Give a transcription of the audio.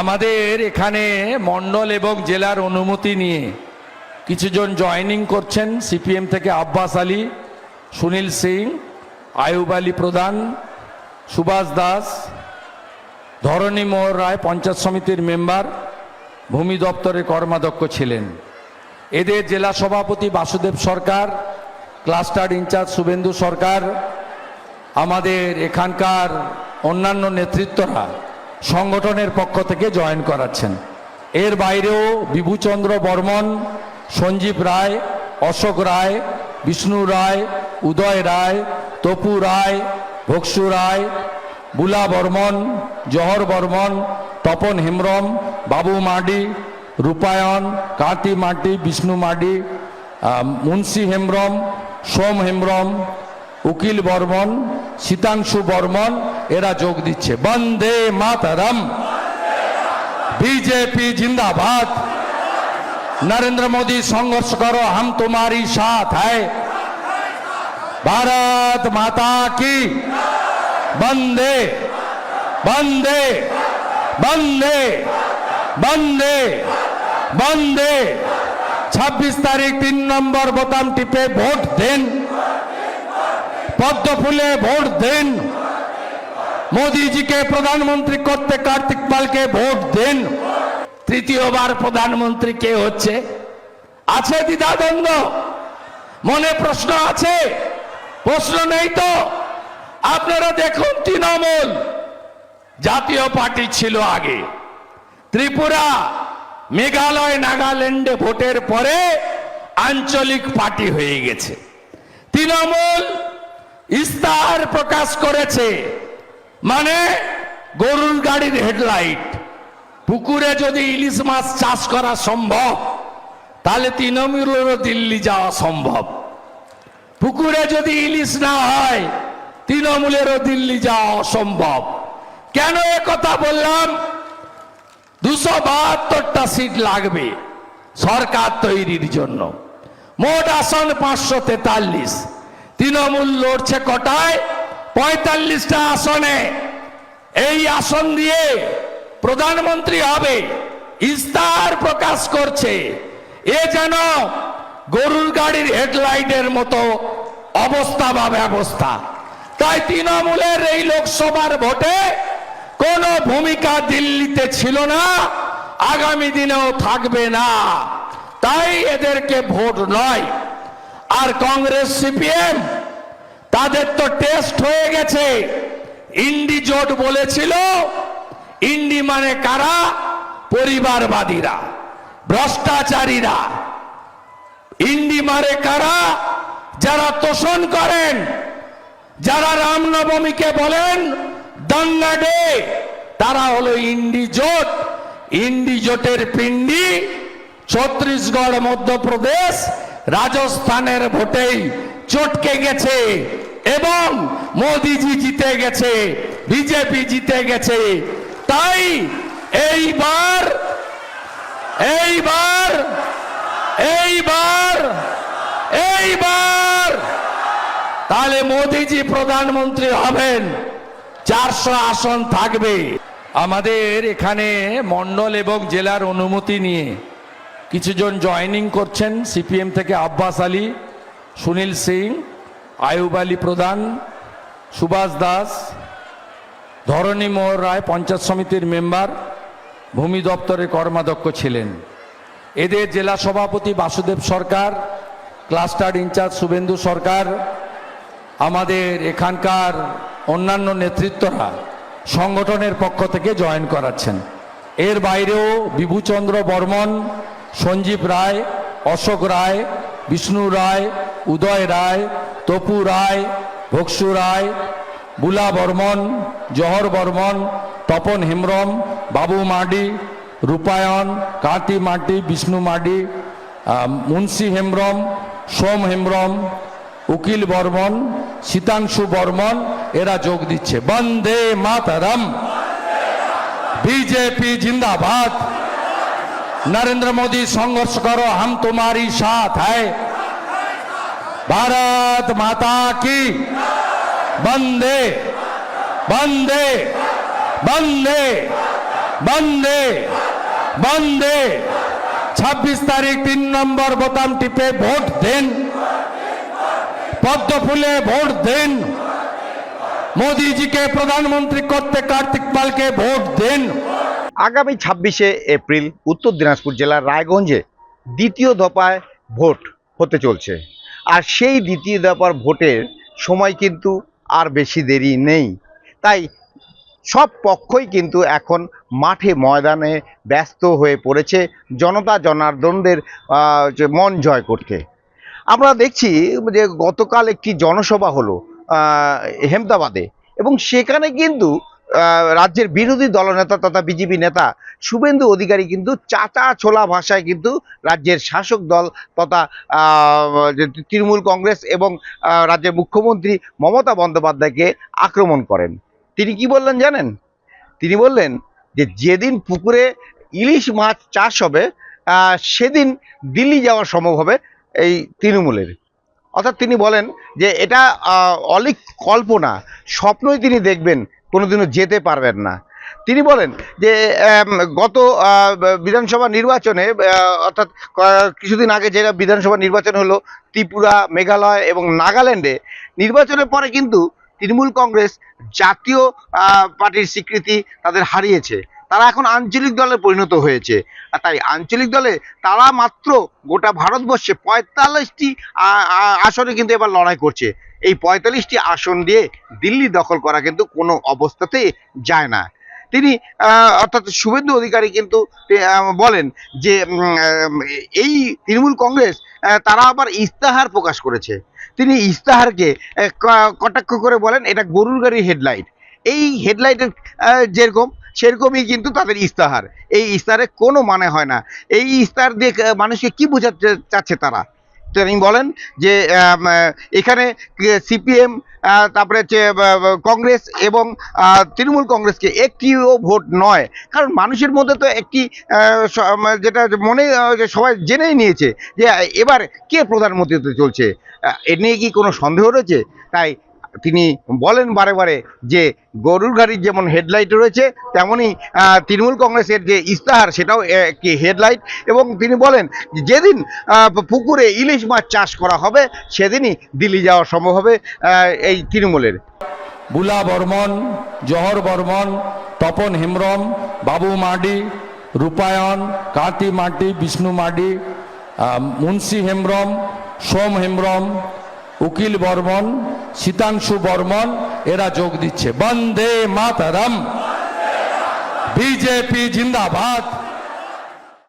আমাদের এখানে মণ্ডল এবং জেলার অনুমতি নিয়ে কিছুজন জয়েনিং করছেন সিপিএম থেকে আব্বাস আলী, সুনীল সিং, আয়ুব আলী প্রধান, সুভাষ দাস, ধরণী মোহর রায়, পঞ্চায়েত সমিতির মেম্বার, ভূমি দপ্তরের কর্মাধ্যক্ষ ছিলেন। এদের জেলা সভাপতি Basudeb Sarkar, cluster in charge Suvendu Sarkar, আমাদের এখানকার অন্যান্য নেতৃত্বরা সংগঠনের পক্ষ থেকে জয়েন করাচ্ছেন। এর বাইরেও বিভূচন্দ্র বর্মন, সঞ্জীব রায়, অশোক রায়, বিষ্ণু রায়, উদয় রায়, তপু রায়, ভোক্সু রায়, বুলা বর্মন, জহর বর্মন, তপন হেমব্রম, বাবু মাডি রূপায়ণ কাঁতি মাটি বিষ্ণু মাডি মুন্সি হেমব্রম, সোম হেমব্রম, উকিল বর্মন, শীতাংশু বর্মন এরা যোগ দিচ্ছে বন্দে মাতরম বিজেপি জিন্দাবাদ নরেন্দ্র মোদী সংঘর্ষ করো हम तुम्हारी साथ है भारत माता की বন্দে বন্দে বন্দে বন্দে বন্দে ছাব্বিশ তারিখ তিন নম্বর বোতাম টিপে ভোট দেন পদ্ম ফুলে ভোট দেন মোদীজিকে প্রধানমন্ত্রী করতে কার্তিক পালকে ভোট দেন। তৃতীয়বার প্রধানমন্ত্রী কে হচ্ছে? আছে দ্বিধাদ্বন্দ্ব মনে প্রশ্ন আছে? প্রশ্ন নেই তো। আপনারা দেখুন তৃণমূল। জাতীয় পার্টি ছিল আগে। ত্রিপুরা, মেঘালয়, নাগাল্যান্ডে ভোটের পরে আঞ্চলিক পার্টি হয়ে গেছে। তৃণমূল ইস্তাহার প্রকাশ করেছে। মানে গরুর গাড়ির হেডলাইট। পুকুরে যদি ইলিশ মাছ চাষ করা সম্ভব, তাহলে তৃণমূলেরও দিল্লি যাওয়া সম্ভব। পুকুরে যদি ইলিশ না হয় তৃণমূলেরও দিল্লি যাওয়া অসম্ভব। কেন এ কথা বললাম? দুশো বাহাত্তরটা সিট লাগবে সরকার তৈরির জন্য। মোট আসন পাঁচশো তেতাল্লিশ। তৃণমূল লড়ছে কটায়? পঁয়তাল্লিশটা আসনে। এই আসন দিয়ে প্রধানমন্ত্রী হবে। ইস্তাহার প্রকাশ করছে। এ যেন গরুর গাড়ির হেডলাইটের মতো অবস্থা বা ব্যবস্থা। তাই তৃণমূলের এই লোকসভার ভোটে কোনো ভূমিকা দিল্লিতে ছিল না, আগামী দিনেও থাকবে না। তাই এদেরকে ভোট নয়। আর কংগ্রেস, সিপিএম তাদের তো টেস্ট হয়ে গেছে। ইন্ডি জোট বলেছিল, ইন্ডি মানে কারা? পরিবারবাদীরা, ভ্রষ্টাচারীরা। ইন্ডি মারে কারা? যারা তোষণ করেন, যারা রামনবমীকে বলেন, দাঙ্গা ডে তারা হলো ইন্ডি জোট। ইন্ডি জোটের পিণ্ডি ছত্রিশগড় মধ্যপ্রদেশ রাজস্থানের ভোটেই চটকে গেছে। এবং মোদিজি জিতে গেছে, বিজেপি জিতে গেছে। তাই এইবার এইবার এইবার এইবার তাহলে মোদিজি প্রধানমন্ত্রী হবেন, চারশো আসন থাকবে। আমাদের এখানে মণ্ডল এবং জেলার অনুমতি নিয়ে কিছুজন জয়েনিং করছেন, সিপিএম থেকে আব্বাস আলী, সুনীল সিং আয়ুব আলী প্রধান, সুভাষ দাস, ধরণী মোহর রায়, পঞ্চায়েত সমিতির মেম্বার, ভূমি দপ্তরের কর্মাধ্যক্ষ ছিলেন। এদের জেলা সভাপতি Basudeb Sarkar, cluster in charge Suvendu Sarkar, আমাদের এখানকার অন্যান্য নেতৃত্বরা সংগঠনের পক্ষ থেকে জয়েন করাচ্ছেন। এর বাইরেও বিভূচন্দ্র বর্মন, সঞ্জীব রায়, অশোক রায়, বিষ্ণু রায় উদয় রায়, তপু রায়, ভক্সু রায়, বুলা বর্মন, জহর বর্মন, তপন হেমব্রম, বাবু মাডি, রূপায়ণ, কার্তি মাটি বিষ্ণু মাডি মুন্সি হেমব্রম, সোম হেমব্রম, উকিল বর্মন শীতাংশু বর্মন, এরা যোগ দিচ্ছে। বন্দে মাতারাম। বিজেপি জিন্দাবাদ। নরেন্দ্র মোদী সংঘর্ষ করো, হাম তোমারি সাথ হ্যায় भारत माता की बंदे बंदे बंदे বন্দে বন্দে ছাব্বিশ তারিখ তিন নম্বর বোতাম টিপে ভোট দেন পদ্ম ফুলে ভোট দেন মোদিজিকে প্রধানমন্ত্রী করতে কার্তিক পালকে ভোট দেন আগামী ছাব্বিশে এপ্রিল উত্তর দিনাজপুর জেলার রায়গঞ্জে দ্বিতীয় দফায় ভোট হতে চলছে আর সেই দ্বিতীয় দফার ভোটের সময় কিন্তু আর বেশি দেরি নেই। তাই সব পক্ষই কিন্তু এখন মাঠে ময়দানে ব্যস্ত হয়ে পড়েছে, জনতা জনার্দনদের মন জয় করতে। আমরা দেখছি যে গতকাল একটি জনসভা হলো হেমদাবাদে এবং সেখানে কিন্তু রাজ্যের বিরোধী দলনেতা তথা বিজেপি নেতা শুভেন্দু অধিকারী কিন্তু চাচা ছোলা ভাষায় কিন্তু রাজ্যের শাসক দল তথা তৃণমূল কংগ্রেস এবং রাজ্যের মুখ্যমন্ত্রী মমতা বন্দ্যোপাধ্যায়কে আক্রমণ করেন। তিনি কি বললেন জানেন? তিনি বললেন যে যেদিন পুকুরে ইলিশ মাছ চাষ হবে সেদিন দিল্লি যাওয়া সম্ভব হবে এই তৃণমূলের। অর্থাৎ তিনি বলেন যে এটা অলিক কল্পনা, স্বপ্নই তিনি দেখবেন কোনোদিনও যেতে পারবেন না। তিনি বলেন যে গত বিধানসভা নির্বাচনে অর্থাৎ কিছুদিন আগে যেটা বিধানসভা নির্বাচন হলো, ত্রিপুরা, মেঘালয় এবং নাগাল্যান্ডে, নির্বাচনের পরে কিন্তু তৃণমূল কংগ্রেস জাতীয় পার্টির স্বীকৃতি তাদের হারিয়েছে। তারা এখন আঞ্চলিক দলে পরিণত হয়েছে। আর তাই আঞ্চলিক দলে তারা মাত্র গোটা ভারতবর্ষে পঁয়তাল্লিশটি আসনে কিন্তু এবার লড়াই করছে। এই পঁয়তাল্লিশটি আসন দিয়ে দিল্লি দখল করা কিন্তু কোনো অবস্থাতেই যায় না। তিনি অর্থাৎ শুভেন্দু অধিকারী কিন্তু বলেন যে এই তৃণমূল কংগ্রেস তারা আবার ইস্তাহার প্রকাশ করেছে। তিনি ইস্তাহারকে কটাক্ষ করে বলেন, এটা গরুর গাড়ির হেডলাইট। এই হেডলাইটের যেরকম সেরকমই কিন্তু তাদের ইস্তাহার। এই ইস্তাহারে কোনো মানে হয় না। এই ইস্তাহার দিয়ে মানুষকে কি বোঝাতে চাচ্ছে তারা? তিনি বলেন যে এখানে সিপিএম তারপরে হচ্ছে কংগ্রেস এবং তৃণমূল কংগ্রেসকে একটিও ভোট নয়। কারণ মানুষের মধ্যে তো একটি যেটা মনে সবাই জেনেই নিয়েছে যে, এবার কে প্রধানমন্ত্রী চলছে? এ নিয়ে কি কোনো সন্দেহ রয়েছে? তাই তিনি বলেন বারে বারে যে গরুর গাড়ির যেমন হেডলাইট রয়েছে তেমনই তৃণমূল কংগ্রেসের যে ইস্তাহার সেটাও একটি হেডলাইট এবং তিনি বলেন যেদিন পুকুরে ইলিশ মাছ চাষ করা হবে, সেদিনই দিল্লি যাওয়া সম্ভব হবে এই তৃণমূলের। বুলা বর্মন, জহর বর্মন, তপন হেমব্রম, বাবু মাডি রূপায়ণ, কার্তি মাটি বিষ্ণু মাডি মুন্সি হেমব্রম, সোম হেমব্রম, উকিল বর্মন শীতাংশু বর্মন এরা যোগ দিচ্ছে। বন্দে মাতরম। বিজেপি জিন্দাবাদ।